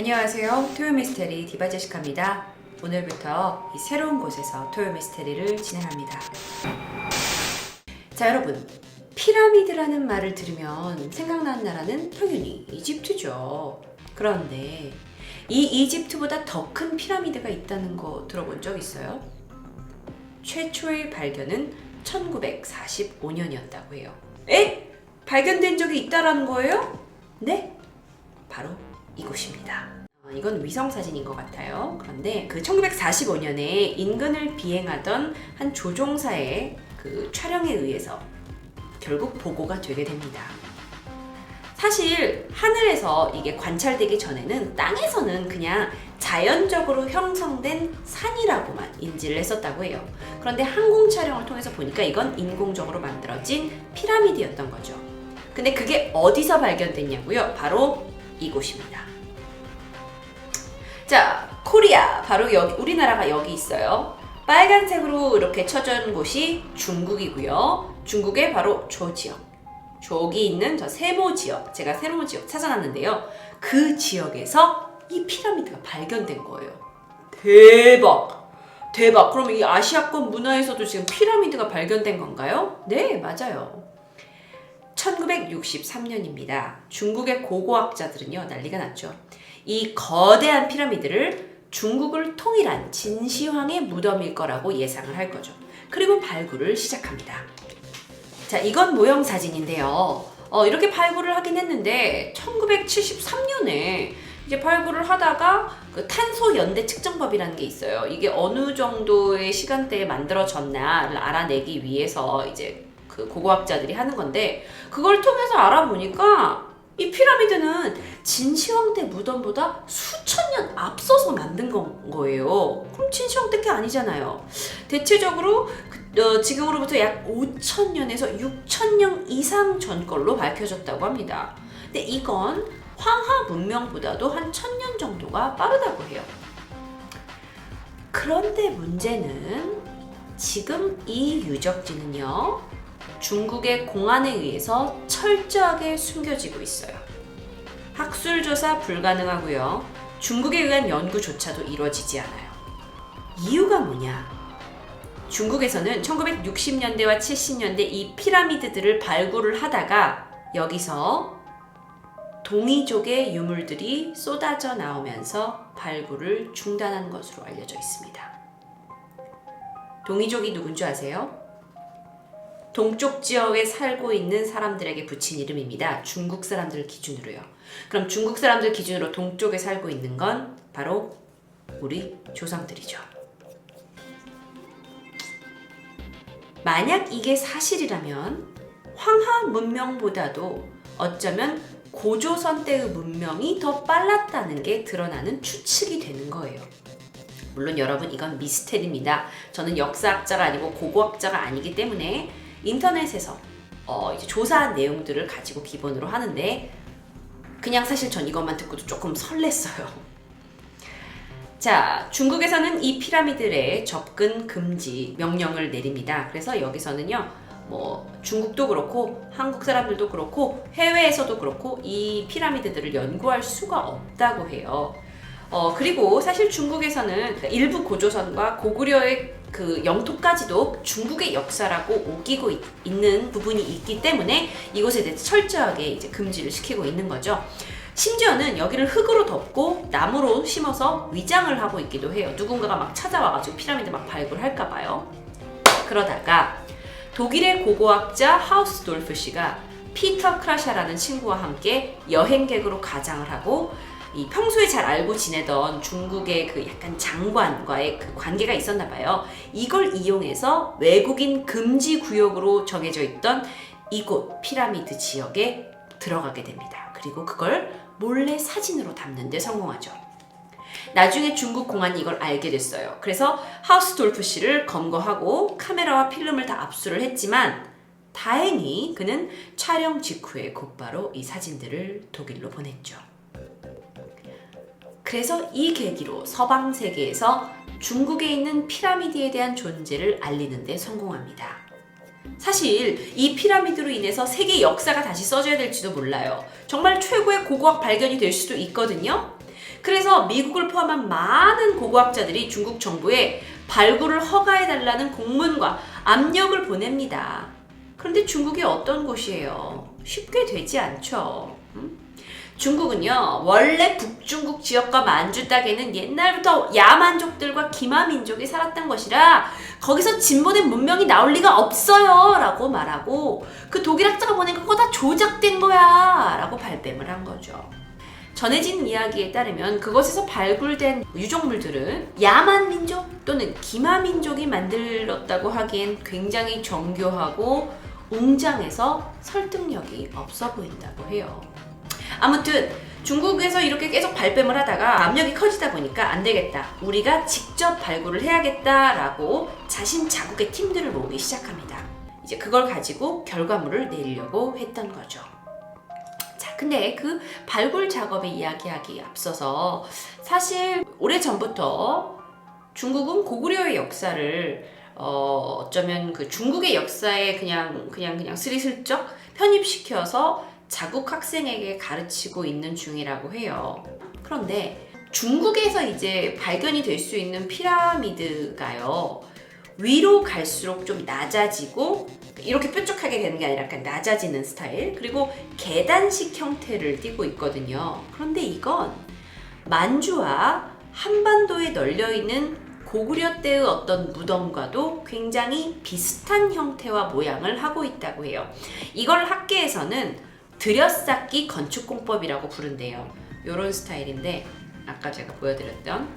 안녕하세요. 토요 미스테리 디바 제시카입니다. 오늘부터 이 새로운 곳에서 토요 미스테리를 진행합니다. 자, 여러분. 피라미드라는 말을 들으면 생각나는 나라는 당연히 이집트죠. 그런데 이 이집트보다 더 큰 피라미드가 있다는 거 들어본 적 있어요? 최초의 발견은 1945년이었다고 해요. 에? 발견된 적이 있다라는 거예요? 네, 바로 이곳입니다. 어, 이건 위성 사진인 것 같아요. 그런데 그 1945년에 인근을 비행하던 한 조종사의 그 촬영에 의해서 결국 보고가 되게 됩니다. 사실 하늘에서 이게 관찰되기 전에는 땅에서는 그냥 자연적으로 형성된 산이라고만 인지를 했었다고 해요. 그런데 항공 촬영을 통해서 보니까 이건 인공적으로 만들어진 피라미드였던 거죠. 근데 그게 어디서 발견됐냐고요? 바로 이곳입니다. 자, 코리아 바로 여기 우리나라가 여기 있어요. 빨간색으로 이렇게 쳐준 곳이 중국이고요. 중국의 바로 저 지역. 저기 있는 저 세모 지역. 제가 세모 지역 찾아놨는데요. 그 지역에서 이 피라미드가 발견된 거예요. 대박! 대박! 그럼 이 아시아권 문화에서도 지금 피라미드가 발견된 건가요? 네, 맞아요. 1963년입니다. 중국의 고고학자들은요, 난리가 났죠. 이 거대한 피라미드를 중국을 통일한 진시황의 무덤일 거라고 예상을 할 거죠. 그리고 발굴을 시작합니다. 자, 이건 모형 사진인데요. 어, 이렇게 발굴을 하긴 했는데 1973년에 이제 발굴을 하다가 그 탄소 연대 측정법이라는 게 있어요. 이게 어느 정도의 시간대에 만들어졌나를 알아내기 위해서 이제 그 고고학자들이 하는 건데 그걸 통해서 알아보니까 이 피라미드는 진시황 때 무덤보다 수천 년 앞서서 만든 건 거예요. 그럼 진시황 때 게 아니잖아요. 대체적으로 그, 어, 지금으로부터 약 5천 년에서 6천 년 이상 전 걸로 밝혀졌다고 합니다. 근데 이건 황하 문명보다도 한 천 년 정도가 빠르다고 해요. 그런데 문제는 지금 이 유적지는요. 중국의 공안에 의해서 철저하게 숨겨지고 있어요. 학술 조사 불가능하고요. 중국에 의한 연구조차도 이루어지지 않아요. 이유가 뭐냐? 중국에서는 1960년대와 70년대 이 피라미드들을 발굴을 하다가 여기서 동이족의 유물들이 쏟아져 나오면서 발굴을 중단한 것으로 알려져 있습니다. 동이족이 누군지 아세요? 동쪽 지역에 살고 있는 사람들에게 붙인 이름입니다. 중국 사람들 기준으로요. 그럼 중국 사람들 기준으로 동쪽에 살고 있는 건 바로 우리 조상들이죠. 만약 이게 사실이라면 황하 문명보다도 어쩌면 고조선 때의 문명이 더 빨랐다는 게 드러나는 추측이 되는 거예요. 물론 여러분 이건 미스테리입니다. 저는 역사학자가 아니고 고고학자가 아니기 때문에 인터넷에서 어, 이제 조사한 내용들을 가지고 기본으로 하는데 그냥 사실 전 이것만 듣고도 조금 설렜어요. 자, 중국에서는 이 피라미드에 접근 금지 명령을 내립니다. 그래서 여기서는요, 뭐 중국도 그렇고 한국 사람들도 그렇고 해외에서도 그렇고 이 피라미드들을 연구할 수가 없다고 해요. 어, 그리고 사실 중국에서는 일부 고조선과 고구려의 그 영토까지도 중국의 역사라고 우기고 있, 있는 부분이 있기 때문에 이곳에 대해서 철저하게 이제 금지를 시키고 있는 거죠. 심지어는 여기를 흙으로 덮고 나무로 심어서 위장을 하고 있기도 해요. 누군가가 막 찾아와가지고 피라미드 막 발굴할까 봐요. 그러다가 독일의 고고학자 하우스 돌프 씨가 피터 크라샤라는 친구와 함께 여행객으로 가장을 하고 이 평소에 잘 알고 지내던 중국의 그 약간 장관과의 그 관계가 있었나 봐요. 이걸 이용해서 외국인 금지 구역으로 정해져 있던 이곳 피라미드 지역에 들어가게 됩니다. 그리고 그걸 몰래 사진으로 담는데 성공하죠. 나중에 중국 공안이 이걸 알게 됐어요. 그래서 하우스 돌프 씨를 검거하고 카메라와 필름을 다 압수를 했지만 다행히 그는 촬영 직후에 곧바로 이 사진들을 독일로 보냈죠. 그래서 이 계기로 서방 세계에서 중국에 있는 피라미드에 대한 존재를 알리는 데 성공합니다. 사실 이 피라미드로 인해서 세계 역사가 다시 써져야 될지도 몰라요. 정말 최고의 고고학 발견이 될 수도 있거든요. 그래서 미국을 포함한 많은 고고학자들이 중국 정부에 발굴을 허가해달라는 공문과 압력을 보냅니다. 그런데 중국이 어떤 곳이에요? 쉽게 되지 않죠. 음? 중국은요, 원래 북중국 지역과 만주 땅에는 옛날부터 야만족들과 기마민족이 살았던 것이라 거기서 진보된 문명이 나올 리가 없어요! 라고 말하고 그 독일학자가 보낸 그거 다 조작된 거야! 라고 발뺌을 한 거죠. 전해진 이야기에 따르면 그것에서 발굴된 유적물들은 야만 민족 또는 기마 민족이 만들었다고 하기엔 굉장히 정교하고 웅장해서 설득력이 없어 보인다고 해요. 아무튼 중국에서 이렇게 계속 발뺌을 하다가 압력이 커지다 보니까 안 되겠다. 우리가 직접 발굴을 해야겠다라고 자신 자국의 팀들을 모으기 시작합니다. 이제 그걸 가지고 결과물을 내리려고 했던 거죠. 자, 근데 그 발굴 작업의 이야기하기 앞서서 사실 오래 전부터 중국은 고구려의 역사를 어, 어쩌면 그 중국의 역사에 그냥 그냥 그냥 스리슬쩍 편입시켜서 자국 학생에게 가르치고 있는 중이라고 해요. 그런데 중국에서 이제 발견이 될 수 있는 피라미드가요. 위로 갈수록 좀 낮아지고 이렇게 뾰족하게 되는 게 아니라 약간 낮아지는 스타일 그리고 계단식 형태를 띠고 있거든요. 그런데 이건 만주와 한반도에 널려 있는 고구려 때의 어떤 무덤과도 굉장히 비슷한 형태와 모양을 하고 있다고 해요. 이걸 학계에서는 들여쌓기 건축공법이라고 부른대요. 요런 스타일인데 아까 제가 보여드렸던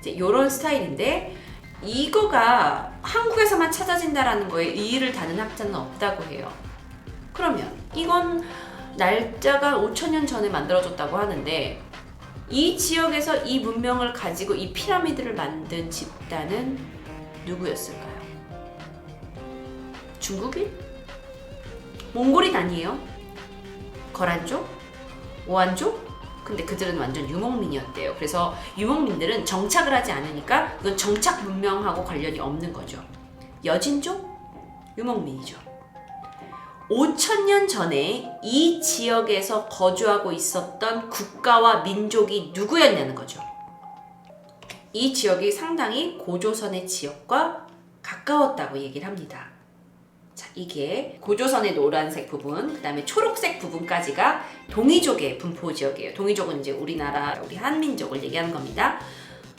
이제 요런 스타일인데 이거가 한국에서만 찾아진다라는 거에 의의를 다는 학자는 없다고 해요. 그러면 이건 날짜가 5천년 전에 만들어졌다고 하는데 이 지역에서 이 문명을 가지고 이 피라미드를 만든 집단은 누구였을까요? 중국인? 몽골인 아니에요? 거란족? 오한족? 근데 그들은 완전 유목민이었대요. 그래서 유목민들은 정착을 하지 않으니까 이건 정착 문명하고 관련이 없는 거죠. 여진족? 유목민이죠. 5천년 전에 이 지역에서 거주하고 있었던 국가와 민족이 누구였냐는 거죠. 이 지역이 상당히 고조선의 지역과 가까웠다고 얘기를 합니다. 자, 이게 고조선의 노란색 부분, 그 다음에 초록색 부분까지가 동이족의 분포 지역이에요. 동이족은 이제 우리나라, 우리 한민족을 얘기하는 겁니다.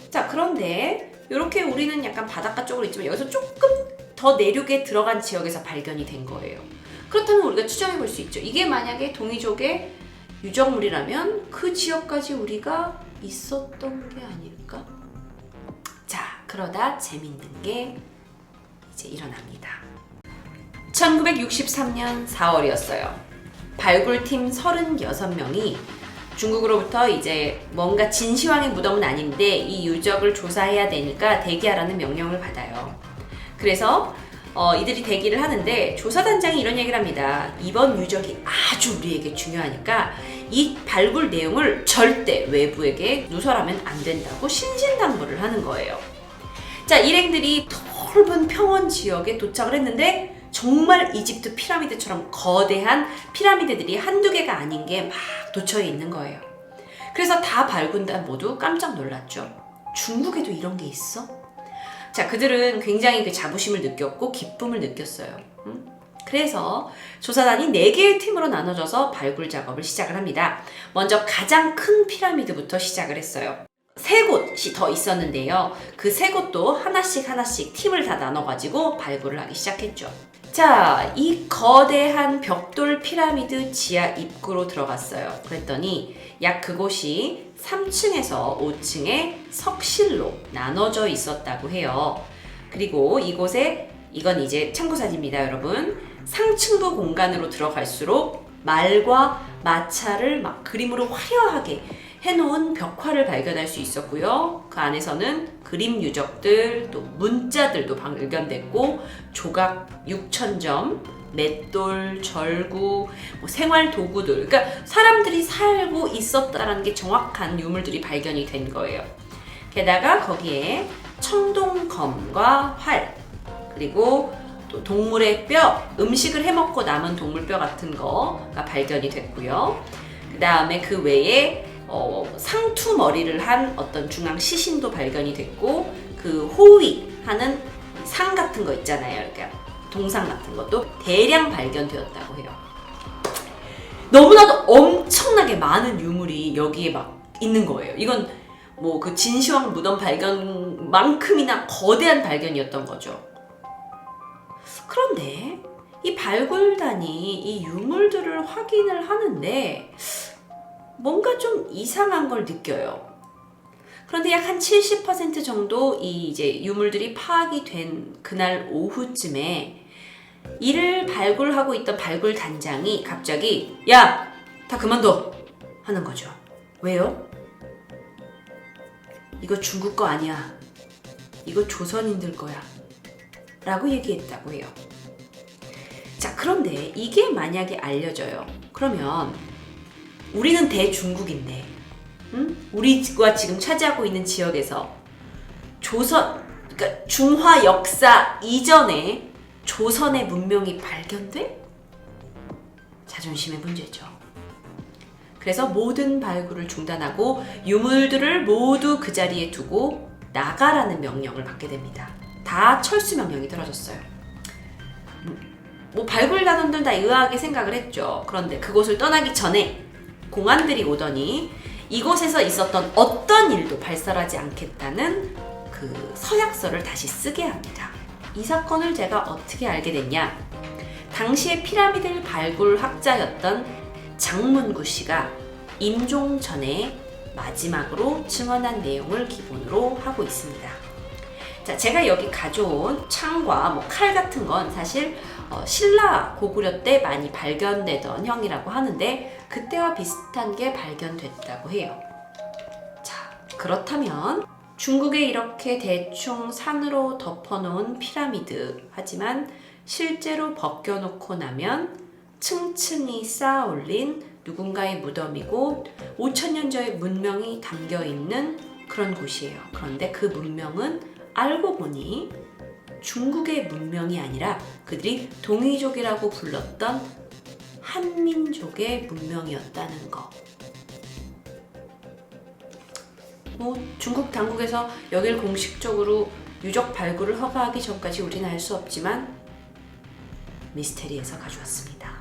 자, 그런데 이렇게 우리는 약간 바닷가 쪽으로 있지만 여기서 조금 더 내륙에 들어간 지역에서 발견이 된 거예요. 그렇다면 우리가 추정해 볼 수 있죠. 이게 만약에 동이족의 유적물이라면 그 지역까지 우리가 있었던 게 아닐까? 자, 그러다 재밌는 게 이제 일어납니다. 1963년 4월이었어요. 발굴팀 36명이 중국으로부터 이제 뭔가 진시황의 무덤은 아닌데 이 유적을 조사해야 되니까 대기하라는 명령을 받아요. 그래서 어, 이들이 대기를 하는데 조사단장이 이런 얘기를 합니다. 이번 유적이 아주 우리에게 중요하니까 이 발굴 내용을 절대 외부에게 누설하면 안 된다고 신신당부를 하는 거예요. 자, 일행들이 넓은 평원 지역에 도착을 했는데 정말 이집트 피라미드처럼 거대한 피라미드들이 한두 개가 아닌 게 막 도처에 있는 거예요. 그래서 다 발군단 모두 깜짝 놀랐죠. 중국에도 이런 게 있어? 자, 그들은 굉장히 그 자부심을 느꼈고 기쁨을 느꼈어요. 음? 그래서 조사단이 4개의 팀으로 나눠져서 발굴 작업을 시작을 합니다. 먼저 가장 큰 피라미드부터 시작을 했어요. 세 곳이 더 있었는데요. 그 세 곳도 하나씩 하나씩 팀을 다 나눠가지고 발굴을 하기 시작했죠. 자, 이 거대한 벽돌 피라미드 지하 입구로 들어갔어요. 그랬더니 약 그곳이 3층에서 5층의 석실로 나눠져 있었다고 해요. 그리고 이곳에 이건 이제 참고 사진입니다, 여러분. 상층부 공간으로 들어갈수록 말과 마차를 막 그림으로 화려하게 해놓은 벽화를 발견할 수 있었고요. 그 안에서는 그림 유적들, 또 문자들도 발견됐고, 조각 6,000점, 맷돌, 절구, 뭐 생활 도구들. 그러니까 사람들이 살고 있었다라는 게 정확한 유물들이 발견이 된 거예요. 게다가 거기에 청동검과 활, 그리고 또 동물의 뼈, 음식을 해먹고 남은 동물 뼈 같은 거가 발견이 됐고요. 그 다음에 그 외에 어, 상투 머리를 한 어떤 중앙 시신도 발견이 됐고 그 호위 하는 상 같은 거 있잖아요. 이렇게 동상 같은 것도 대량 발견되었다고 해요. 너무나도 엄청나게 많은 유물이 여기에 막 있는 거예요. 이건 뭐 그 진시황 무덤 발견만큼이나 거대한 발견이었던 거죠. 그런데 이 발굴단이 이 유물들을 확인을 하는데 뭔가 좀 이상한 걸 느껴요. 그런데 약 한 70% 정도 이 이제 유물들이 파악이 된 그날 오후쯤에 이를 발굴하고 있던 발굴 단장이 갑자기 야, 다 그만둬 하는 거죠. 왜요? 이거 중국 거 아니야. 이거 조선인들 거야. 라고 얘기했다고 해요. 자, 그런데 이게 만약에 알려져요. 그러면 우리는 대중국인데, 응? 우리가 지금 차지하고 있는 지역에서 조선, 그러니까 중화 역사 이전에 조선의 문명이 발견돼? 자존심의 문제죠. 그래서 모든 발굴을 중단하고 유물들을 모두 그 자리에 두고 나가라는 명령을 받게 됩니다. 다 철수 명령이 떨어졌어요. 뭐 발굴단원들 다 의아하게 생각을 했죠. 그런데 그곳을 떠나기 전에 공안들이 오더니 이곳에서 있었던 어떤 일도 발설하지 않겠다는 그 서약서를 다시 쓰게 합니다. 이 사건을 제가 어떻게 알게 됐냐? 당시에 피라미드 발굴 학자였던 장문구 씨가 임종 전에 마지막으로 증언한 내용을 기본으로 하고 있습니다. 자, 제가 여기 가져온 창과 뭐 칼 같은 건 사실 어, 신라 고구려 때 많이 발견되던 형이라고 하는데 그때와 비슷한 게 발견됐다고 해요. 자, 그렇다면 중국에 이렇게 대충 산으로 덮어놓은 피라미드 하지만 실제로 벗겨놓고 나면 층층이 쌓아 올린 누군가의 무덤이고 5천년 전의 문명이 담겨 있는 그런 곳이에요. 그런데 그 문명은 알고 보니 중국의 문명이 아니라 그들이 동이족이라고 불렀던 한민족의 문명이었다는 거. 뭐 중국 당국에서 여길 공식적으로 유적 발굴을 허가하기 전까지 우리는 알 수 없지만 미스테리에서 가져왔습니다.